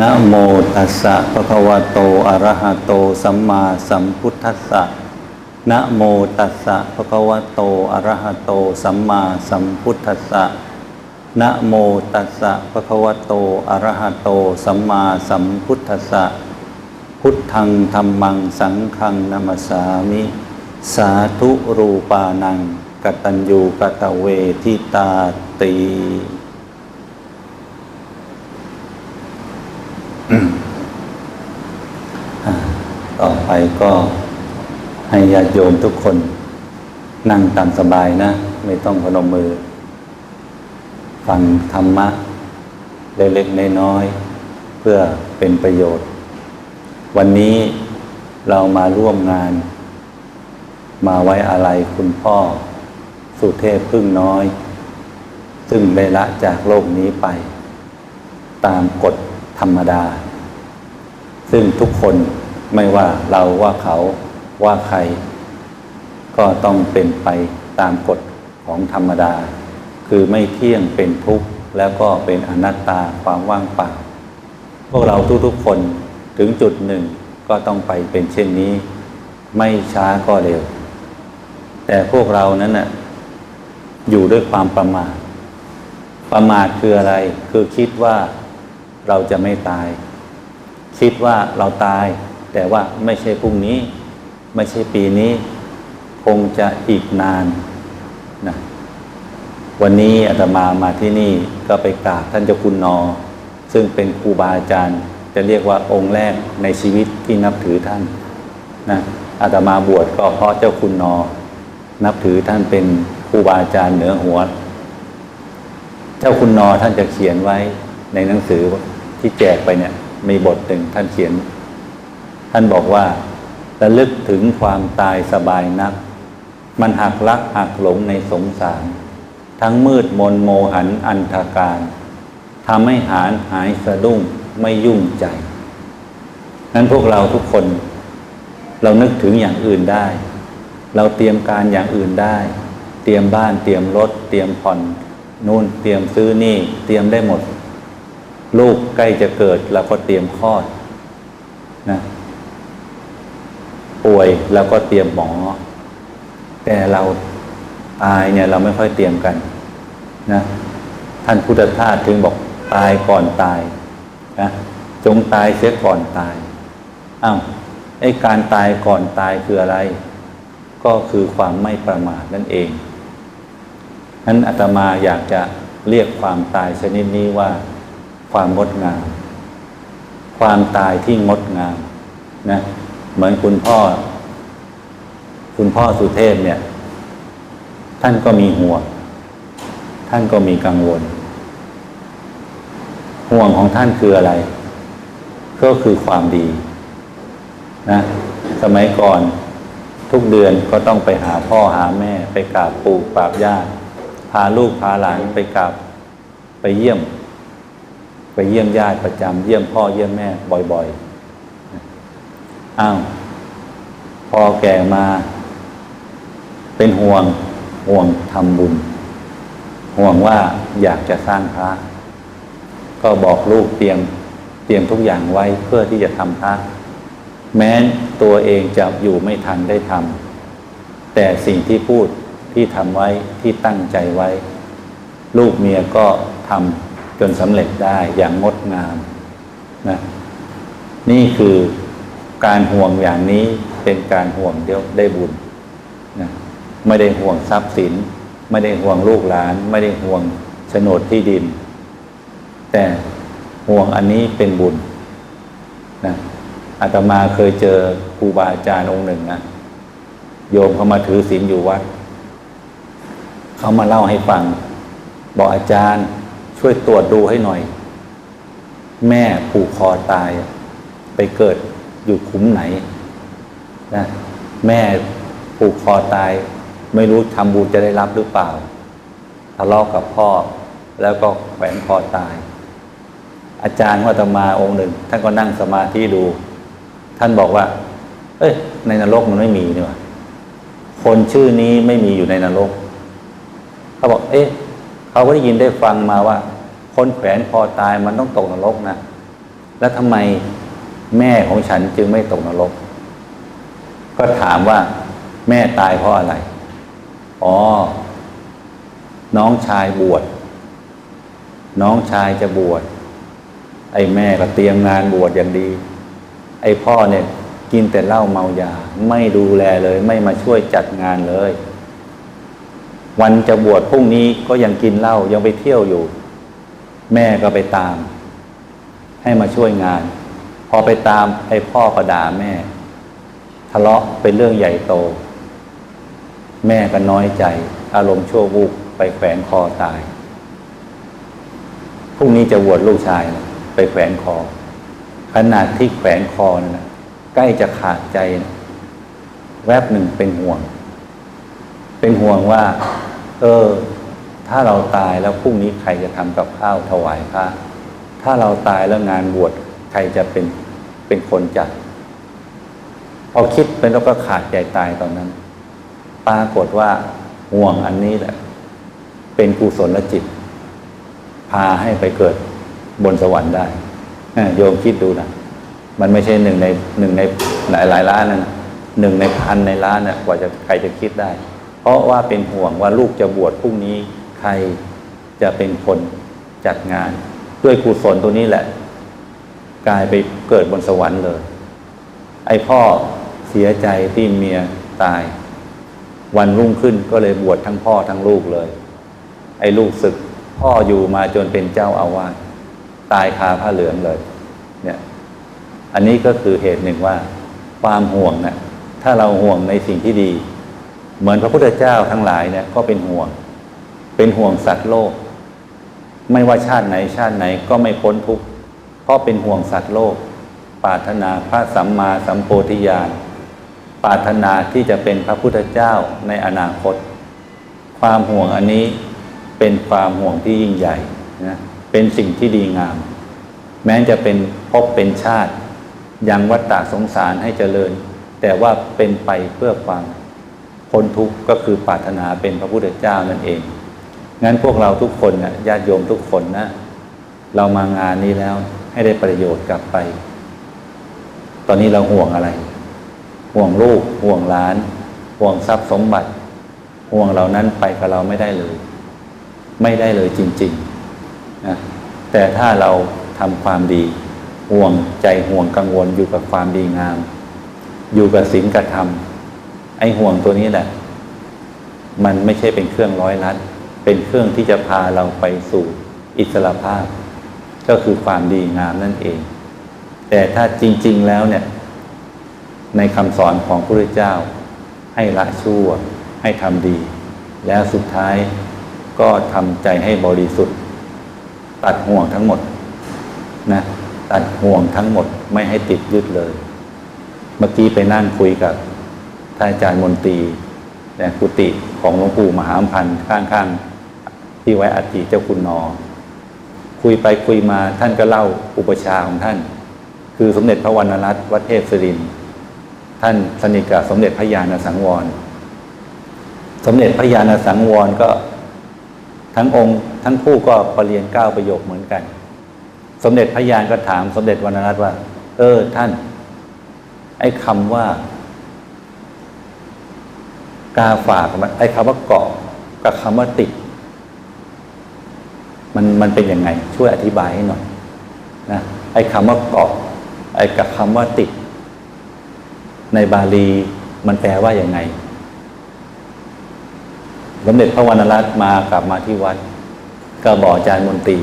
นะโมตัสสะภะคะวะโตอะระหะโตสัมมาสัมพุทธัสสะนะโมตัสสะภะคะวะโตอะระหะโตสัมมาสัมพุทธัสสะนะโมตัสสะภะคะวะโตอะระหะโตสัมมาสัมพุทธัสสะพุทธังธรรมังสังฆังนัมสสามิ สาธุรูปานังกตัญญูกตเวทิตาตี ต่อไปก็ให้ญาติโยมทุกคน นั่งตามสบายนะ ไม่ต้องพนมมือ ฟังธรรมะ เล็กๆน้อยๆเพื่อเป็นประโยชน์ วันนี้เรามาร่วมงาน มาไว้อะไรคุณพ่อ สุเทพพึ่งน้อย ซึ่งได้ละจากโลกนี้ไป ตามกฎธรรมดา ซึ่งทุกคน ไม่ว่าเราว่าเขาว่าใคร ก็ต้องเป็นไปตามกฎของธรรมดา คือไม่เที่ยงเป็นทุกข์แล้วก็เป็นอนัตตาความว่างเปล่าพวกเราทุกๆคนถึงจุดหนึ่งก็ต้องไปเป็นเช่นนี้ ไม่ช้าก็เร็ว แต่พวกเรานั้นน่ะอยู่ด้วยความประมาทประมาทคืออะไร คือคิดว่าเราจะไม่ตาย คิดว่าเราตาย แต่ว่าไม่ใช่พรุ่งนี้ ไม่ใช่ปีนี้ คงจะอีกนานนะวันนี้อาตมามาที่นี่ก็ไปกราบท่านเจ้าคุณนอ ซึ่งเป็นครูบาอาจารย์ จะเรียกว่าองค์แรกในชีวิตที่นับถือท่านนะอาตมาบวชก็เพราะเจ้าคุณนอ นับถือท่านเป็นครูบาอาจารย์เหนือหัว เจ้าคุณนอท่านจะเขียนไว้ในหนังสือที่แจกไปเนี่ยมีบทหนึ่งท่านเขียน ท่านบอกว่าระลึกถึงความตายสบายนัก มันหักลักหักหลงในสงสาร ทั้งมืดมนโมหันอันธการทำให้หานหายสะดุ้งไม่ยุ่งใจนั้นพวกเราทุกคน เรานึกถึงอย่างอื่นได้ เราเตรียมการอย่างอื่นได้ เตรียมบ้านเตรียมรถ เตรียมผ่อนนู่นเตรียมซื้อนี่ เตรียมได้หมด ลูกใกล้จะเกิดเราก็เตรียมคลอดนะ ป่วยเราก็เตรียมหมอ แต่เราตายเนี่ยเราไม่ค่อยเตรียมกันนะท่านพุทธทาสถึงบอกตายก่อนตายนะจงตายเสียก่อนตายอ้าวไอ้การตายก่อนตายคืออะไร ก็คือความไม่ประมาทนั่นเองนั้นอาตมาอยากจะเรียกความตายชนิดนี้ว่า ความงดงาม ความตายที่งดงามนะ เหมือนคุณพ่อ คุณพ่อสุเทพเนี่ย ท่านก็มีห่วง ท่านก็มีกังวล ห่วงของท่านคืออะไร ก็คือความดีนะสมัยก่อนทุกเดือนก็ต้องไปหาพ่อหาแม่ ไปกราบปู่กราบย่าพาลูกพาหลานไปกราบไปเยี่ยม ไปเยี่ยมญาติประจำเยี่ยมพ่อเยี่ยมแม่บ่อย ๆ อ้าวพอแก่มา เป็นห่วงห่วงทำบุญ ห่วงว่าอยากจะสร้างพระ ก็บอกลูกเตรียมเตรียมทุกอย่างไว้เพื่อที่จะทำพระแม้ตัวเองจะอยู่ไม่ทันได้ทำแต่สิ่งที่พูดที่ทำไว้ที่ตั้งใจไว้ ลูกเมียก็ทำจนสำเร็จได้อย่างงดงามนะนี่คือ การห่วงอย่างนี้เป็นการห่วงเดียวได้บุญนะไม่ได้ห่วงทรัพย์สิน ไม่ได้ห่วงลูกหลาน ไม่ได้ห่วงโฉนดที่ดิน แต่ห่วงอันนี้เป็นบุญนะอาตมาเคยเจอครูบาอาจารย์องค์หนึ่งนะโยมเขามาถือศีลอยู่วัดเขามาเล่าให้ฟัง บอกอาจารย์ช่วยตรวจดูให้หน่อย แม่ผูกคอตาย ไปเกิด อยู่คุ้มไหนนะแม่ผูกคอตาย ไม่รู้ทำบุญจะได้รับหรือเปล่าทะเลาะกับพ่อแล้วก็แขวนคอตาย อาจารย์วัตมาองค์หนึ่ง ท่านก็นั่งสมาธิดู ท่านบอกว่า เอ้ย ในนรกมันไม่มีนี่หว่าคนชื่อนี้ไม่มีอยู่ในนรก เขาบอก เอ๊ะ เขาก็ได้ยินได้ฟังมาว่า คนแขวนคอตายมันต้องตกนรกนะ แล้วทำไม แม่ของฉันจึงไม่ตกนรก ก็ถามว่า แม่ตายเพราะอะไร อ๋อ น้องชายบวช น้องชายจะบวช ไอ้แม่ก็เตรียมงานบวชอย่างดี ไอ้พ่อเนี่ย กินแต่เหล้าเมายา ไม่ดูแลเลย ไม่มาช่วยจัดงานเลย วันจะบวชพรุ่งนี้ก็ยังกินเหล้ายังไปเที่ยวอยู่ แม่ก็ไปตาม ให้มาช่วยงาน อไปตามไอ้พ่อก็ด่าแม่ ทะเลาะเป็นเรื่องใหญ่โต แม่ก็น้อยใจ อารมณ์ชั่ววูบไปแขวนคอตายพรุ่งนี้จะบวชลูกชายนะไปแขวนคอ ขนาดที่แขวนคอนะใกล้จะขาดใจนะแวบหนึ่งเป็นห่วง เป็นห่วงว่า เออ ถ้าเราตายแล้วพรุ่งนี้ใครจะทำกับข้าวถวายพระถ้าเราตายแล้วงานบวชใครจะเป็น เป็นคนจัด พอคิดเป็นแล้วก็ขาดใจตายตอนนั้น ปรากฏว่าห่วงอันนี้แหละ เป็นกุศลจิต พาให้ไปเกิดบนสวรรค์ได้โยมคิดดูนะมันไม่ใช่หนึ่งในหนึ่งในหลายหลายล้านนะหนึ่งในพันในล้านนะกว่าจะใครจะคิดได้ เพราะว่าเป็นห่วงว่าลูกจะบวชพรุ่งนี้ใครจะเป็นคนจัดงาน ด้วยกุศลตัวนี้แหละ กลายไปเกิดบนสวรรค์เลย ไอ้พ่อเสียใจที่เมียตาย วันรุ่งขึ้นก็เลยบวชทั้งพ่อทั้งลูกเลย ไอ้ลูกศึกพ่ออยู่มาจนเป็นเจ้าอาวาสตายคาผ้าเหลืองเลย เนี่ย อันนี้ก็คือเหตุหนึ่งว่า ความห่วงเนะ่ยถ้าเราห่วงในสิ่งที่ดี เหมือนพระพุทธเจ้าทั้งหลายเนี่ยก็เป็นห่วง เป็นห่วงสัตว์โลก ไม่ว่าชาติไหนชาติไหนก็ไม่พ้นทุกข์ เพราะเป็นห่วงสัตว์โลก ปรารถนาพระสัมมาสัมโพธิญาณ ปรารถนาที่จะเป็นพระพุทธเจ้าในอนาคต ความห่วงอันนี้เป็นความห่วงที่ยิ่งใหญ่นะเป็นสิ่งที่ดีงาม แม้จะเป็นภพเป็นชาติ ยังวัฏฏะสงสารให้เจริญ แต่ว่าเป็นไปเพื่อความพ้นทุกข์ก็คือปรารถนาเป็นพระพุทธเจ้านั่นเอง งั้นพวกเราทุกคนนะญาติโยมทุกคนนะ เรามางานนี้แล้ว ให้ได้ประโยชน์กลับไป ตอนนี้เราห่วงอะไร ห่วงลูก ห่วงหลาน ห่วงทรัพย์สมบัติ ห่วงเหล่านั้นไปกับเราไม่ได้เลย ไม่ได้เลยจริงๆนะแต่ถ้าเราทำความดี ห่วงใจห่วงกังวลอยู่กับความดีงาม อยู่กับศีลกับธรรมไอ้ห่วงตัวนี้แหละ มันไม่ใช่เป็นเครื่องร้อยลัดเป็นเครื่องที่จะพาเราไปสู่อิสรภาพ ก็คือความดีงามนั่นเอง แต่ถ้าจริง ๆแล้วเนี่ย ในคำสอนของพระพุทธเจ้า ให้ละชั่ว ให้ทำดี แล้วสุดท้ายก็ทำใจให้บริสุทธิ์ ตัดห่วงทั้งหมดนะตัดห่วงทั้งหมดไม่ให้ติดยึดเลย เมื่อกี้ไปนั่งคุยกับท่านอาจารย์มนตรีนี่กุฏิของหลวงปู่มหาพันธ์ข้างๆ ที่ไว้อัฐิเจ้าคุณนอ คุยไปคุยมาท่านก็เล่าอุปชาของท่าน คือสมเด็จพระวรรณรัตน์วัดเทพศิริน ท่านสนิทกับสมเด็จพระญาณสังวร สมเด็จพระญาณสังวรก็ทั้งองค์ทั้งคู่ก็ปรเรียนเก้าประโยคเหมือนกัน สมเด็จพระญาณก็ถามสมเด็จวรรณรัตน์ว่า เออท่าน ไอ้คำว่า กาฝากมันไอ้คำว่าเกาะกับคำว่าติด มันมันเป็นยังไง ช่วยอธิบายให้หน่อยนะไอ้คำว่าเกาะไอ้กับคำว่าติด ในบาลีมันแปลว่าอย่างไงสมเด็จพระวรรณรัตน์มากลับมาที่วัด ก็บอกอาจารย์มนตรี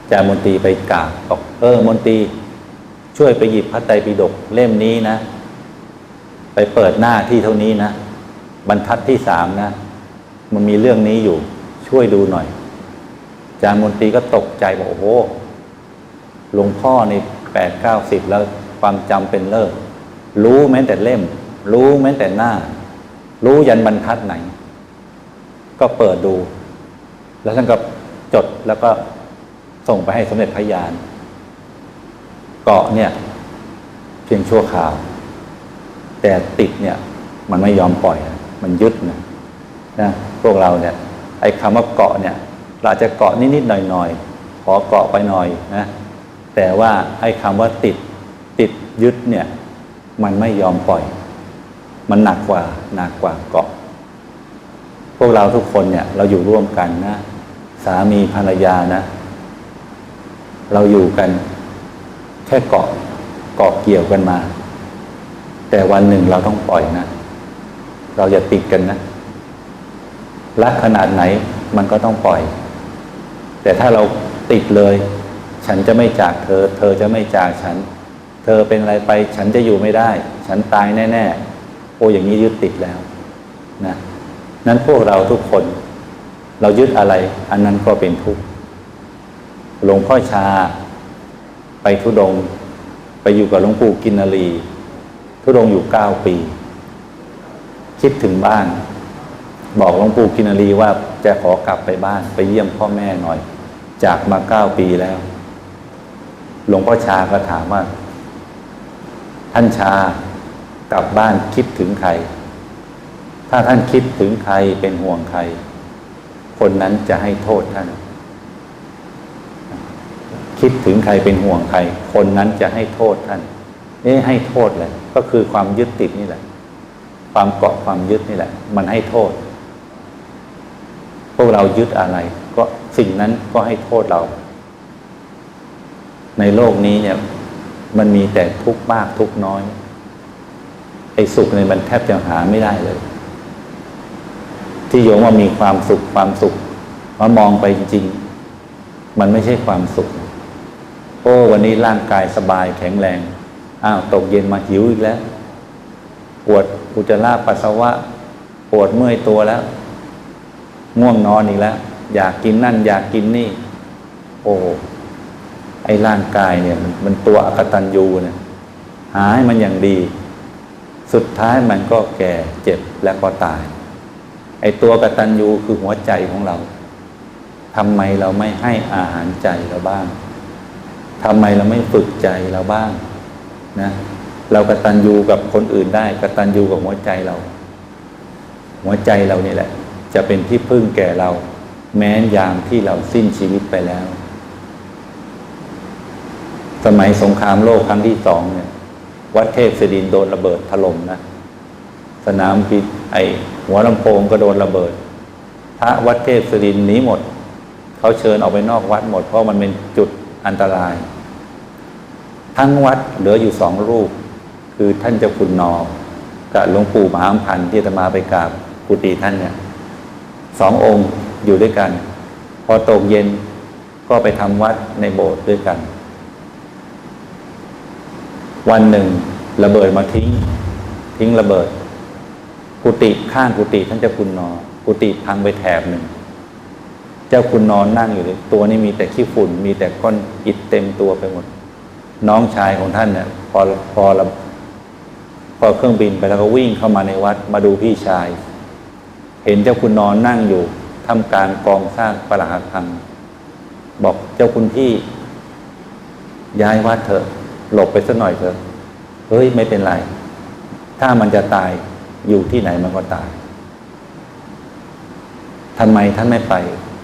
อาจารย์มนตรีไปกราบบอกเออมนตรีช่วยไปหยิบพระไตรปิฎกเล่มนี้นะ ไปเปิดหน้าที่เท่านี้นะ บรรทัดที่สามนะ มันมีเรื่องนี้อยู่ ช่วยดูหน่อย จารย์มนตรีก็ตกใจบอกโอ้โหหลวงพ่อในแปดเก้าสิบแล้วความจำเป็นเลิศรู้แม้แต่เล่ม รู้แม้แต่หน้า รู้ยันบรรทัดไหน ก็เปิดดู แล้วท่านก็จดแล้วก็ส่งไปให้สมเด็จพระยานเกาะเนี่ย เพียงชั่วคราว แต่ติดเนี่ย มันไม่ยอมปล่อย มันยึดนะนะพวกเราเนี่ย ไอ้คำว่าเกาะเนี่ย เราจะเกาะนิดๆหน่อยๆ ขอเกาะไปหน่อยนะแต่ว่าไอ้คำว่าติดติดยึดเนี่ยมันไม่ยอมปล่อย มันหนักกว่าหนักกว่าเกาะ พวกเราทุกคนเนี่ยเราอยู่ร่วมกันนะสามีภรรยานะ เราอยู่กันแค่เกาะเกาะเกี่ยวกันมา แต่วันหนึ่งเราต้องปล่อยนะ เราอย่าติดกันนะรักขนาดไหนมันก็ต้องปล่อย แต่ถ้าเราติดเลย ฉันจะไม่จากเธอ เธอจะไม่จากฉัน เธอเป็นอะไรไป ฉันจะอยู่ไม่ได้ ฉันตายแน่ ๆ โอ้อย่างนี้ยึดติดแล้วนะนั้นพวกเราทุกคน เรายึดอะไร อันนั้นก็เป็นทุกข์หลวงพ่อชา ไปทุดง ไปอยู่กับหลวงปู่กินนารีทุดงอยู่เก้าปี คิดถึงบ้าน บอกหลวงปู่กินนารีว่าจะขอกลับไปบ้าน ไปเยี่ยมพ่อแม่หน่อย จากมาเก้าปีแล้ว หลวงพ่อชาก็ถามว่า ท่านชากลับบ้านคิดถึงใคร ถ้าท่านคิดถึงใครเป็นห่วงใคร คนนั้นจะให้โทษท่าน คิดถึงใครเป็นห่วงใคร คนนั้นจะให้โทษท่าน เอ๊ะให้โทษเลยก็คือความยึดติดนี่แหละ ความเกาะความยึดนี่แหละ มันให้โทษ พวกเรายึดอะไร ก็สิ่งนั้นก็ให้โทษเรา ในโลกนี้เนี่ย มันมีแต่ทุกข์มากทุกข์น้อย ไอ้สุขเนี่ยมันแทบจะหาไม่ได้เลย ที่โยมว่ามีความสุขความสุขมามองไปจริง ๆ มันไม่ใช่ความสุข โอ้ วันนี้ร่างกายสบายแข็งแรง อ้าวตกเย็นมาหิวอีกแล้ว ปวดอุจจาระปัสสาวะ ปวดเมื่อยตัวแล้ว ง่วงนอนอีกแล้ว อยากกินนั่น อยากกินนี่ โอ้ไอ้ร่างกายเนี่ยมันมันตัวอกตันยูเนี่ยหาให้มันอย่างดี สุดท้ายมันก็แก่เจ็บและก็ตาย ไอ้ตัวกตัญญูคือหัวใจของเราทำไมเราไม่ให้อาหารใจเราบ้างทำไมเราไม่ฝึกใจเราบ้างนะเรากตัญญูกับคนอื่นได้กตัญญูกับหัวใจเรา หัวใจเรานี่แหละ จะเป็นที่พึ่งแก่เรา แม้นยามที่เราสิ้นชีวิตไปแล้ว สมัยสงครามโลกครั้งที่สองเนี่ย วัดเทพศดินโดนระเบิดถล่มนะ สนามบินไอหัวลำโพงก็โดนระเบิด พระวัดเทพศดินหนีหมด เขาเชิญออกไปนอกวัดหมด เพราะมันเป็นจุดอันตราย ทั้งวัดเหลืออยู่สองรูป คือท่านเจ้าคุณนอกับหลวงปู่มหาพันธ์ที่จะมาไปกราบกุฏิท่านเนี่ยสององค์ อยู่ด้วยกัน พอตกเย็นก็ไปทำวัดในโบสถ์ด้วยกัน วันหนึ่งระเบิดมาทิ้ง ทิ้งระเบิด กุฏิข้างกุฏิท่านเจ้าคุณนอ กุฏิพังไปแถบหนึ่ง เจ้าคุณนอนนั่งอยู่เลยตัวนี้มีแต่ขี้ฝุ่น มีแต่ก้อนอิฐเต็มตัวไปหมด น้องชายของท่านเนี่ยพอพอพอเครื่องบินไปแล้วก็วิ่งเข้ามาในวัดมาดูพี่ชาย เห็นเจ้าคุณนอนนั่งอยู่ ทำการกองสร้างประหลาดพัง บอกเจ้าคุณพี่ ย้ายวัดเถอะ หลบไปสักหน่อยเถอะ เฮ้ยไม่เป็นไร ถ้ามันจะตายอยู่ที่ไหนมันก็ตายทำไมท่านไม่ไป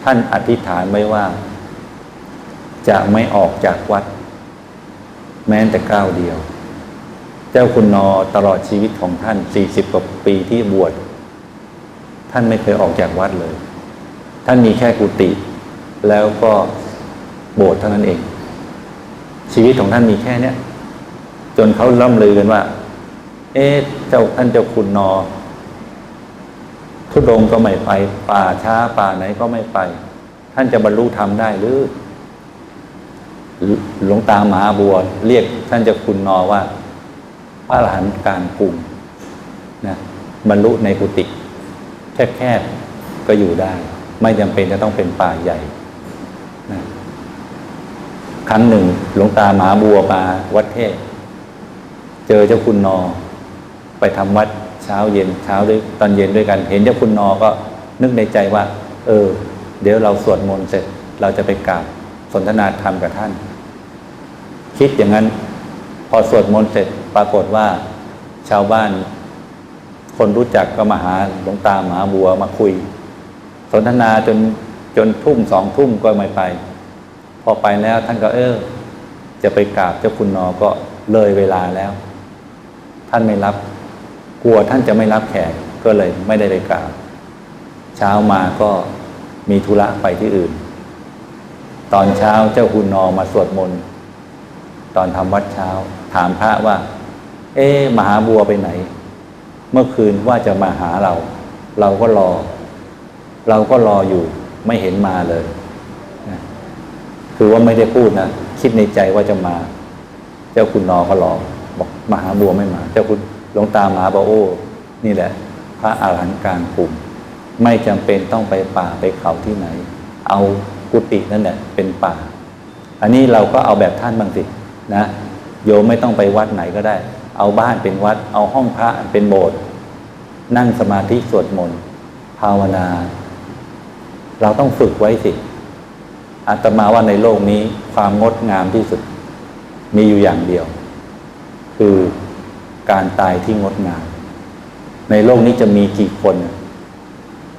ท่านอธิษฐานไว้ว่า จะไม่ออกจากวัด แม้แต่ก้าวเดียว เจ้าคุณนอตลอดชีวิตของท่านสี่สิบกว่าปีที่บวชท่านไม่เคยออกจากวัดเลย ท่านมีแค่กุฏิแล้วก็โบสถ์เท่านั้นเอง ชีวิตของท่านมีแค่เนี้ยจนเขาล่ำลือกันว่า เอ๊ะเจ้าท่านเจ้าคุณนอ ทุดงก็ไม่ไป ป่าช้าป่าไหนก็ไม่ไป ท่านจะบรรลุธรรมได้หรือหลวงตามหาบัว เรียกท่านเจ้าคุณนอว่าพระอรหันต์กลางกรุงนะบรรลุในกุฏิแคบๆก็อยู่ได้ ไม่จำเป็นจะต้องเป็นป่าใหญ่นะครั้งหนึ่ง หลวงตาหมาบัวมาวัดเทพเจอเจ้าคุณนอ ไปทำวัดเช้าเย็นเช้าด้วยตอนเย็นด้วยกัน เห็นเจ้าคุณนอก็นึกในใจว่า เออ เดี๋ยวเราสวดมนต์เสร็จ เราจะไปกราบสนทนาธรรมกับท่าน คิดอย่างนั้น พอสวดมนต์เสร็จปรากฏว่า ชาวบ้าน คนรู้จักก็มาหาหลวงตาหมาบัวมาคุย สนทนาจนจนทุ่มสองทุ่มก็ไม่ไป พอไปแล้วท่านก็เออ จะไปกราบเจ้าคุณนอก็เลยเวลาแล้ว ท่านไม่รับ กลัวท่านจะไม่รับแขกก็เลยไม่ได้ไปกราบ เช้ามาก็มีธุระไปที่อื่น ตอนเช้าเจ้าคุณนอมาสวดมนต์ตอนทำวัดเช้า ถามพระว่า เอ๊มหาบัวไปไหน เมื่อคืนว่าจะมาหาเรา เราก็รอ เราก็รออยู่ไม่เห็นมาเลยนะคือว่าไม่ได้พูดนะคิดในใจว่าจะมา เจ้าคุณนอก็รอบอกมหาบัวไม่มา เจ้าคุณหลวงตามหาบอโอ้นี่แหละ พระอาหารหันต์กลางกลุ่มไม่จำเป็นต้องไปป่าไปเขาที่ไหน เอากุฏินั่นแหละเป็นป่า อันนี้เราก็เอาแบบท่านบางสินะโยมไม่ต้องไปวัดไหนก็ได้ เอาบ้านเป็นวัด เอาห้องพระเป็นโบสถ์นั่งสมาธิสวดมนต์ภาวนา เราต้องฝึกไว้สิอาตมาว่าในโลกนี้ความงดงามที่สุด มีอยู่อย่างเดียว คือการตายที่งดงาม ในโลกนี้จะมีกี่คน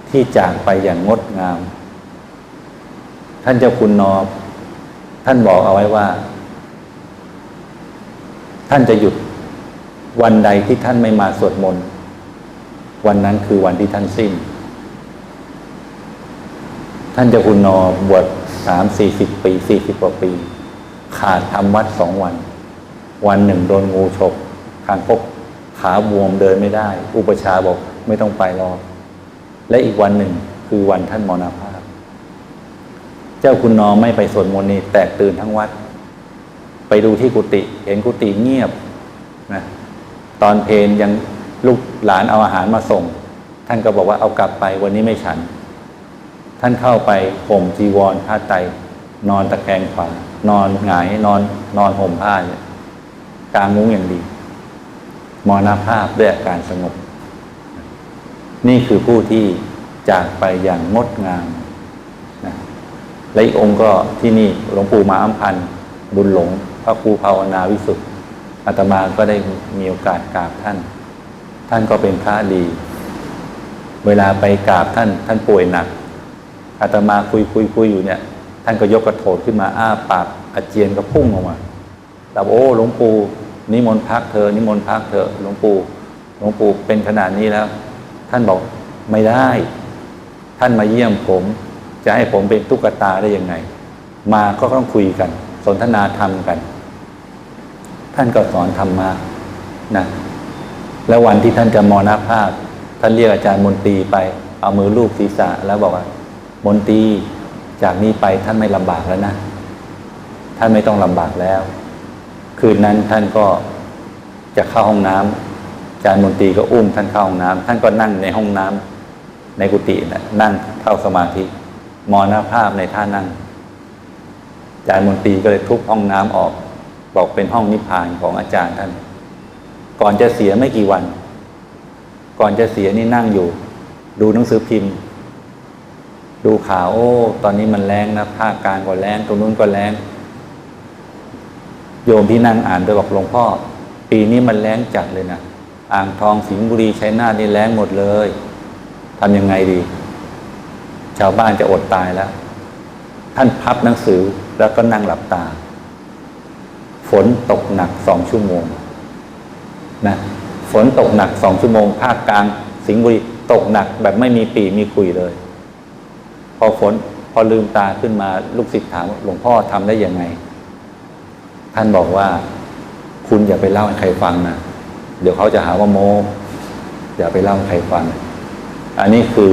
ที่จากไปอย่างงดงาม ท่านเจ้าคุณนอบท่านบอกเอาไว้ว่า ท่านจะหยุดวันใดที่ท่านไม่มาสวดมนต์วันนั้นคือวันที่ท่านสิ้น ท่านเจ้าคุณนอบวชสามสี่สิบปีสี่สิบกว่าปี ขาดทำวัดสองวัน วันหนึ่งโดนงูฉกคางคกขาบวมเดินไม่ได้ อุปชาบอกไม่ต้องไปรอและอีกวันหนึ่งคือวันท่านมรณภาพ เจ้าคุณนอไม่ไปสวดมนต์นี่แตกตื่นทั้งวัด ไปดูที่กุฏิเห็นกุฏิเงียบนะตอนเพลยังลูกหลานเอาอาหารมาส่ง ท่านก็บอกว่าเอากลับไปวันนี้ไม่ฉัน ท่านเข้าไปห่มจีวรผ้าไตรนอนตะแคงขวานอนหงายนอนนอนห่มผ้าเนี่ยกลางมุ้งอย่างดีมรณภาพด้วยอาการสงบ นี่คือผู้ที่จากไปอย่างงดงามนะและอีกองค์ก็ที่นี่หลวงปู่มาอัมพันธ์บุญหลง พระครูภาวนาวิสุทธิ์อาตมาก็ได้มีโอกาสกราบท่าน ท่านก็เป็นพระดี เวลาไปกราบท่านท่านป่วยหนัก อาตมาคุยคุยคุยอยู่เนี่ย ท่านก็ยกกระโถนขึ้นมาอ้าปากอาเจียนก็พุ่งออกมาเราบอกโอ้หลวงปู่นิมนต์พักเธอนิมนต์พักเธอหลวงปู่หลวงปู่เป็นขนาดนี้แล้ว ท่านบอกไม่ได้ ท่านมาเยี่ยมผม จะให้ผมเป็นตุ๊กตาได้ยังไง มาก็ต้องคุยกัน สนทนาธรรมกัน ท่านก็สอนธรรมะนะแล้ววันที่ท่านจะมรณภาพ ท่านเรียกอาจารย์มนตรีไป เอามือลูบศีรษะแล้วบอกว่า มนตรีจากนี้ไปท่านไม่ลำบากแล้วนะ ท่านไม่ต้องลำบากแล้ว คืนนั้นท่านก็จะเข้าห้องน้ำอาจารย์มนตรีก็อุ้มท่านเข้าห้องน้ำท่านก็นั่งในห้องน้ำในกุฏินะนั่งเข้าสมาธิมรณภาพในท่านั่งอาจารย์มนตรีก็เลยทุบห้องน้ำออก บอกเป็นห้องนิพพานของอาจารย์ท่าน ก่อนจะเสียไม่กี่วัน ก่อนจะเสียนี่นั่งอยู่ ดูหนังสือพิมพ์ ดูข่าวโอ้ ตอนนี้มันแรงนะภาคกลางก็แรงตรงนู้นก็แรงโยมที่นั่งอ่านโดยบอกหลวงพ่อ ปีนี้มันแรงจัดเลยนะอ่างทองสิงห์บุรีชัยนาทนี่แรงหมดเลยทำยังไงดี ชาวบ้านจะอดตายแล้ว ท่านพับหนังสือแล้วก็นั่งหลับตา ฝนตกหนักสองชั่วโมงนะฝนตกหนักสองชั่วโมง ภาคกลาง สิงห์บุรีตกหนักแบบไม่มีปีมีคุยเลย อฝนพอลืมตาขึ้นมาลูกศิษย์ถามหลวงพ่อทำได้ยังไง ท่านบอกว่า คุณอย่าไปเล่าให้ใครฟังนะเดี๋ยวเขาจะหาว่าโมอย่าไปเล่าให้ใครฟัง อันนี้คือ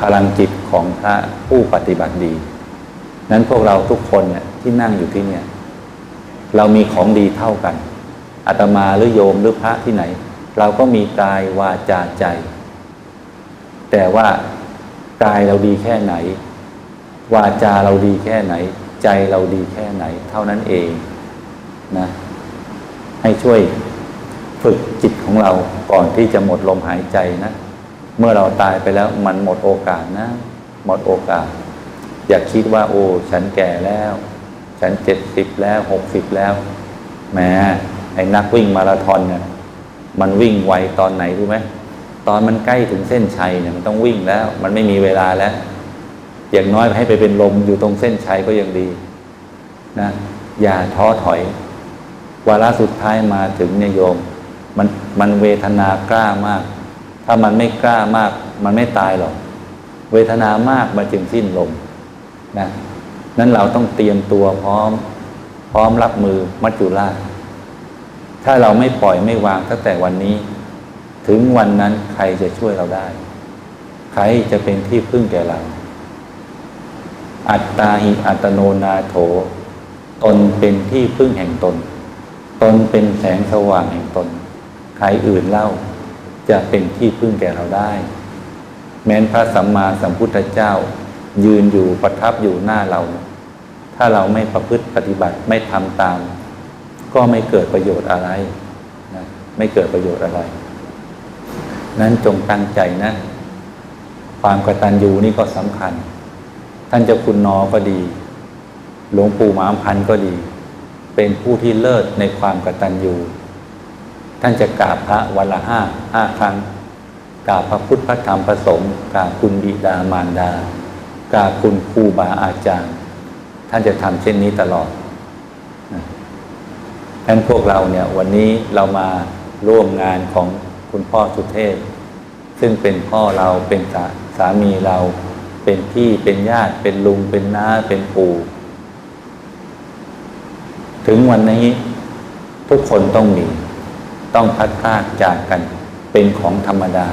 พลังจิตของพระผู้ปฏิบัติดี นั้นพวกเราทุกคนเนี่ยที่นั่งอยู่ที่เนี่ย เรามีของดีเท่ากันอาตมาหรือโยมหรือพระที่ไหน เราก็มีกายวาจาใจ แต่ว่า กายเราดีแค่ไหน วาจาเราดีแค่ไหน ใจเราดีแค่ไหน เท่านั้นเองนะ ให้ช่วยฝึกจิตของเราก่อนที่จะหมดลมหายใจนะ เมื่อเราตายไปแล้วมันหมดโอกาสนะ หมดโอกาส อย่าคิดว่า โอ้ฉันแก่แล้ว ฉันเจ็ดสิบแล้วหกสิบแล้วแหมไอ้นักวิ่งมาราธอนเนี่ยมันวิ่งไวตอนไหนรู้ไหม ตอนมันใกล้ถึงเส้นชัยเนี่ยมันต้องวิ่งแล้ว มันไม่มีเวลาแล้ว อย่างน้อยให้ไปเป็นลมอยู่ตรงเส้นชัยก็ยังดีนะอย่าท้อถอยวาระสุดท้ายมาถึงเนี่ยโยม มันมันเวทนากล้ามาก ถ้ามันไม่กล้ามาก มันไม่ตายหรอก เวทนามากมันจึงสิ้นลมนะนั้นเราต้องเตรียมตัวพร้อม พร้อมรับมือมัจจุราชถ้าเราไม่ปล่อยไม่วางตั้งแต่วันนี้ ถึงวันนั้นใครจะช่วยเราได้ ใครจะเป็นที่พึ่งแก่เรา อัตตาหิอัตโนนาโถ ตนเป็นที่พึ่งแห่งตน ตนเป็นแสงสว่างแห่งตน ใครอื่นเล่าจะเป็นที่พึ่งแก่เราได้ แม้นพระสัมมาสัมพุทธเจ้า ยืนอยู่ประทับอยู่หน้าเรา ถ้าเราไม่ประพฤติปฏิบัติไม่ทำตาม ก็ไม่เกิดประโยชน์อะไรนะไม่เกิดประโยชน์อะไร นั้นจงตั้งใจนะ ความกตัญญูนี่ก็สำคัญ ท่านเจ้าคุณนอก็ดี หลวงปู่หมามพันก็ดี เป็นผู้ที่เลิศในความกตัญญู ท่านจะกราบพระวันละห้าห้าครั้งกราบพระพุทธพระธรรมพระสงฆ์กราบคุณบิดามารดากราบคุณครูบาอาจารย์ ท่านจะทำเช่นนี้ตลอดนะท่านพวกเราเนี่ยวันนี้เรามาร่วมงานของ คุณพ่อสุเทพ ซึ่งเป็นพ่อเราเป็นสามีเรา เป็นพี่เป็นญาติ เป็นลุง เป็นน้า เป็นปู่ ถึงวันนี้ทุกคนต้องมี ต้องพัดพลาดจากกัน เป็นของธรรมดา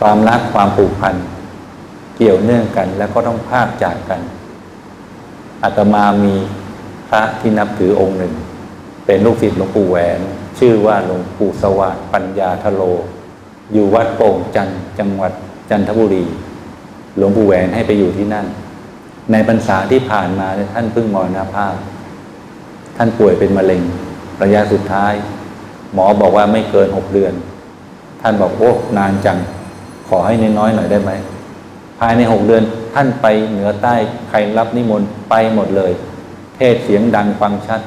ความรักความผูกพัน เกี่ยวเนื่องกันแล้วก็ต้องพลากจากกันอาตมามีพระที่นับถือองค์หนึ่งเป็นลูกศิษย์หลวงปู่แหวน ชื่อว่าหลวงปู่สวัสดิ์ปัญญาทโล อยู่วัดโป่งจันจังหวัดจันทบุรี หลวงปู่แหวนให้ไปอยู่ที่นั่น ในพรรษาที่ผ่านมาท่านเพิ่งมรณภาพ ท่านป่วยเป็นมะเร็ง ระยะสุดท้าย หมอบอกว่าไม่เกินหกเดือน ท่านบอกโอ้นานจัง ขอให้น้อยๆหน่อยได้ไหม ภายในหกเดือนท่านไปเหนือใต้ใครรับนิมนต์ไปหมดเลย เทศเสียงดังฟังชัด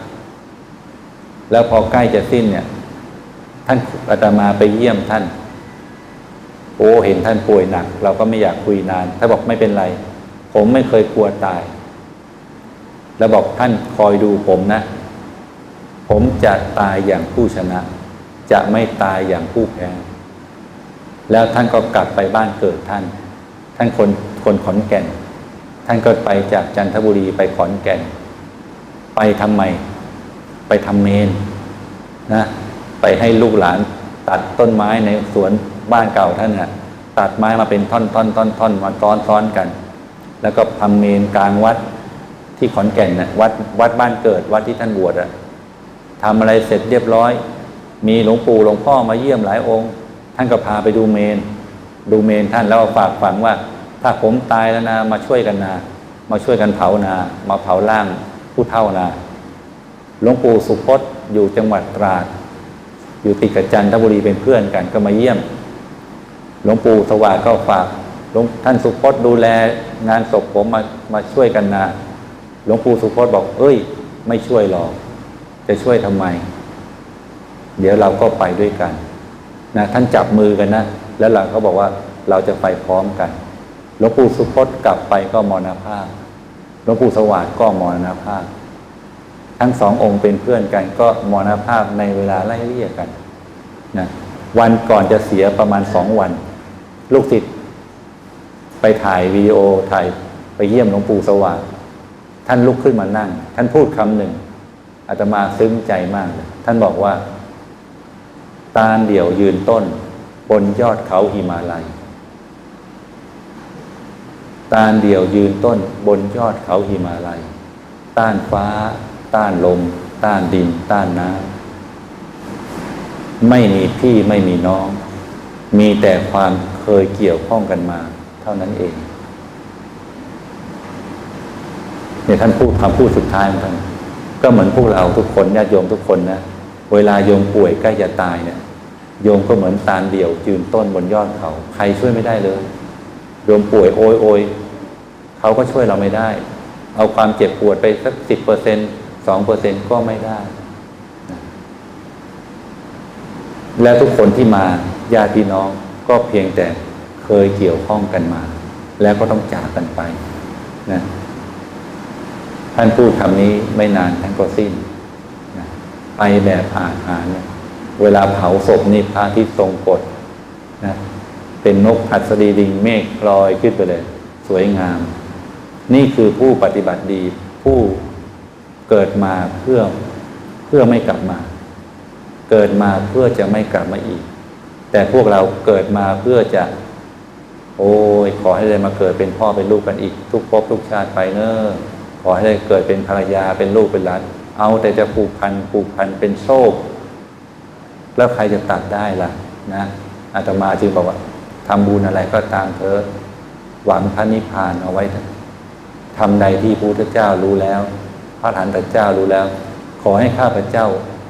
แล้วพอใกล้จะสิ้นเนี่ย ท่านอาตมาไปเยี่ยมท่าน โอ้เห็นท่านป่วยหนัก เราก็ไม่อยากคุยนานท่านบอกไม่เป็นไร ผมไม่เคยกลัวตาย แล้วบอกท่านคอยดูผมนะ ผมจะตายอย่างผู้ชนะ จะไม่ตายอย่างผู้แพ้แล้วท่านก็กลับไปบ้านเกิดท่าน ท่านคนคนขอนแก่น ท่านก็ไปจากจันทบุรีไปขอนแก่น ไปทำไม ทำเมนนะไปให้ลูกหลานตัดต้นไม้ในสวนบ้านเก่าท่านน่ะตัดไม้มาเป็นท่อนท่อนท่อนท่อนมาซ้อนซ้อนกัน แล้วก็ทำเมนกลางวัดที่ขอนแก่นน่ะวัดวัดบ้านเกิดวัดที่ท่านบวชอะทำอะไรเสร็จเรียบร้อย มีหลวงปู่หลวงพ่อมาเยี่ยมหลายองค์ ท่านก็พาไปดูเมน ดูเมนท่านแล้วฝากฝังว่า ถ้าผมตายแล้วนะมาช่วยกันนา มาช่วยกันเผานา มาเผาล่างผู้เท่านา หลวงปู่สุพจน์อยู่จังหวัดตราด อยู่ติดกับจันทบุรีเป็นเพื่อนกันก็มาเยี่ยม หลวงปู่สวัสด์ก็ฝากหลวงท่านสุพจน์ดูแลงานศพผมมามาช่วยกันนาหลวงปู่สุพจน์บอก เอ้ย ไม่ช่วยหรอก จะช่วยทำไม เดี๋ยวเราก็ไปด้วยกันนะท่านจับมือกันนะ แล้วเราก็บอกว่าเราจะไปพร้อมกัน หลวงปู่สุพจน์กลับไปก็มรณภาพ หลวงปู่สวัสดิ์ก็มรณภาพ ทั้งสององค์เป็นเพื่อนกัน ก็มรณภาพในเวลาไล่เลี่ยกันนะวันก่อนจะเสียประมาณสองวัน ลูกศิษย์ไปถ่ายวีดีโอถ่ายไปเยี่ยมหลวงปู่สวัสดิ์ท่านลุกขึ้นมานั่ง ท่านพูดคำหนึ่งอาตมาซึ้งใจมากเลยท่านบอกว่า ตาเดี่ยวยืนต้น บนยอดเขาหิมาลัย ตาเดี่ยวยืนต้น บนยอดเขาหิมาลัย ต้านฟ้า ต้านลม ต้านดิน ต้านน้ำไม่มีพี่ไม่มีน้อง มีแต่ความเคยเกี่ยวข้องกันมา เท่านั้นเองเนี่ยท่านพูดคำพูดสุดท้ายของท่านก็เหมือนพวกเราทุกคนญาติโยมทุกคนนะเวลาโยมป่วยใกล้จะตายเนี่ยโยมก็เหมือนตาลเดี่ยวยืนต้นบนยอดเขา ใครช่วยไม่ได้เลยโยมป่วยโอยโอยเขาก็ช่วยเราไม่ได้ เอาความเจ็บปวดไปสักสิบเปอร์เซ็นต์ สองเปอร์เซ็นก็ไม่ได้และทุกคนที่มาญาติพี่น้องก็เพียงแต่เคยเกี่ยวข้องกันมา แล้วก็ต้องจากกันไปนะท่านพูดคำนี้ไม่นานท่านก็สิ้นนะไปแบบอาหารเนี่ยเวลาเผาศพนี่พระที่ทรงกฎนะเป็นนกหัสดีลิงเมฆลอยขึ้นไปเลย สวยงาม นี่คือผู้ปฏิบัติดีผู้ เกิดมาเพื่อเพื่อไม่กลับมา เกิดมาเพื่อจะไม่กลับมาอีก แต่พวกเราเกิดมาเพื่อจะ โอ้ยขอให้ได้มาเกิดเป็นพ่อเป็นลูกกันอีก ทุกภพทุกชาติไปเนอะขอให้ได้เกิดเป็นภรรยาเป็นลูกเป็นหลานเอาแต่จะผูกพันผูกพันเป็นโซ่แล้วใครจะตัดได้ล่ะ นะอาตมาจึงบอกว่าทำบุญอะไรก็ตามเธอหวังพระนิพพานเอาไว้เถอะทำใดที่พระพุทธเจ้ารู้แล้ว ระอรหันตเจ้ารู้แล้ว ขอให้ข้าพเจ้า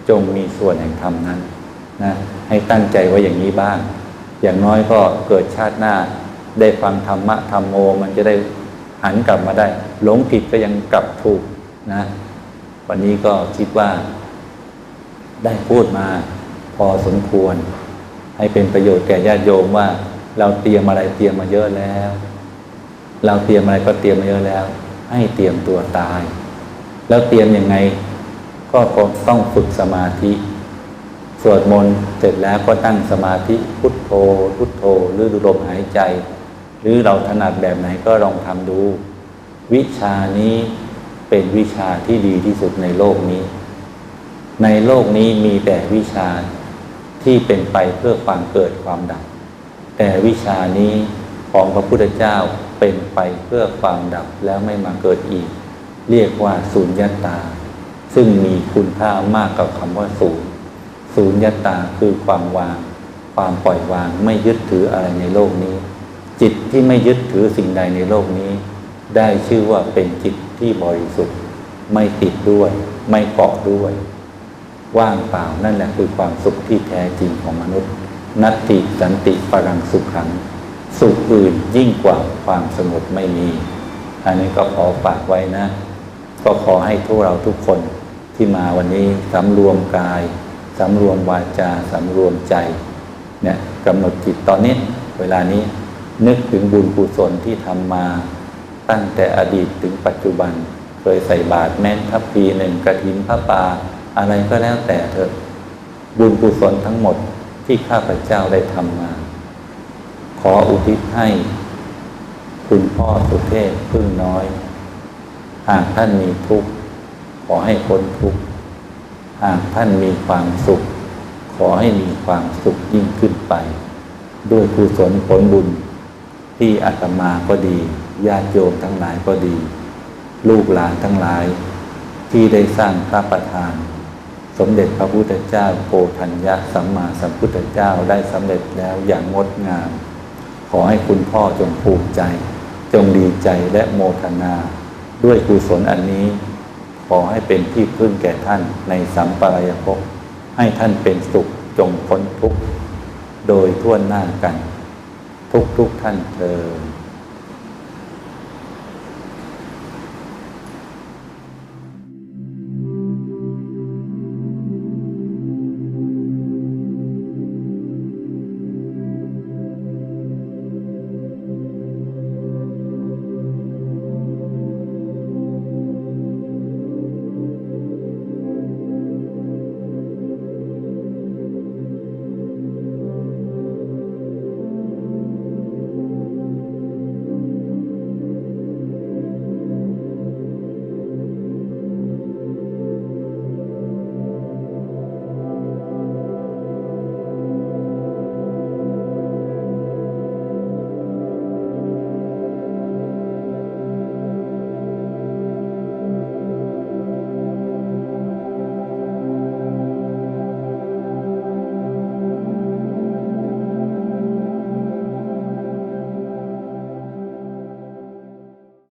จงมีส่วนแห่งธรรมนั้นนะให้ตั้งใจไว้อย่างนี้บ้าง อย่างน้อยก็เกิดชาติหน้า ได้ฟังธรรมะธรรมโม มันจะได้หันกลับมาได้ หลงผิดก็ยังกลับถูกนะ วันนี้ก็คิดว่า ได้พูดมาพอสมควร ให้เป็นประโยชน์แก่ญาติโยมว่า เราเตรียมอะไรเตรียมมาเยอะแล้ว เราเตรียมอะไรก็เตรียมมาเยอะแล้ว ให้เตรียมตัวตาย แล้วเตรียมยังไง ก็คงต้องฝึกสมาธิ สวดมนต์เสร็จแล้วก็ตั้งสมาธิพุทโธ พุทโธ หรือดูลมหายใจ หรือเราถนัดแบบไหนก็ลองทำดู วิชานี้เป็นวิชาที่ดีที่สุดในโลกนี้ ในโลกนี้มีแต่วิชาที่เป็นไปเพื่อความเกิดความดับ แต่วิชานี้ของพระพุทธเจ้าเป็นไปเพื่อความดับแล้วไม่มาเกิดอีก เรียกว่าสุญญาตา ซึ่งมีคุณค่ามากกับคำว่าศูนย์ศูนย์ยตาคือความวาง ความปล่อยวางไม่ยึดถืออะไรในโลกนี้ จิตที่ไม่ยึดถือสิ่งใดในโลกนี้ ได้ชื่อว่าเป็นจิตที่บริสุทธิ์ ไม่ติดด้วย ไม่เกาะด้วย ว่างเปล่านั่นแหละคือความสุขที่แท้จริงของมนุษย์ นัตติสันติปรังสุขขังสุขอื่นยิ่งกว่าความสงบไม่มี อันนี้ก็ขอฝากไว้นะ ก็ขอให้ทุกเราทุกคนที่มาวันนี้สำรวมกายสำรวมวาจาสำรวมใจเนี่ยกำหนดจิตตอนนี้เวลานี้นึกถึงบุญกุศลที่ทำมาตั้งแต่อดีตถึงปัจจุบัน เคยใส่บาตรแม้นทัพปีหนึ่งกระถินพระป่าอะไรก็แล้วแต่เถอะบุญกุศลทั้งหมดที่ข้าพเจ้าได้ทำมา ขออุทิศให้ คุณพ่อสุเทพพึ่งน้อย หากท่านมีทุกข์ขอให้พ้นทุกข์หากท่านมีความสุข ขอให้มีความสุขยิ่งขึ้นไป ด้วยกุศลผลบุญ ที่อาตมาก็ดีญาติโยมทั้งหลายก็ดี ลูกหลานทั้งหลาย ที่ได้สร้างพระประธาน สมเด็จพระพุทธเจ้าโกธัญญะสัมมาสัมพุทธเจ้าได้สำเร็จแล้วอย่างงดงาม ขอให้คุณพ่อจงภูมิใจ จงดีใจและโมทนา ด้วยกุศลอันนี้ ขอให้เป็นที่พึ่งแก่ท่านในสัมปรายภพให้ท่านเป็นสุขจงพ้นทุกข์โดยทั่วหน้ากัน ทุกทุกท่านเธอ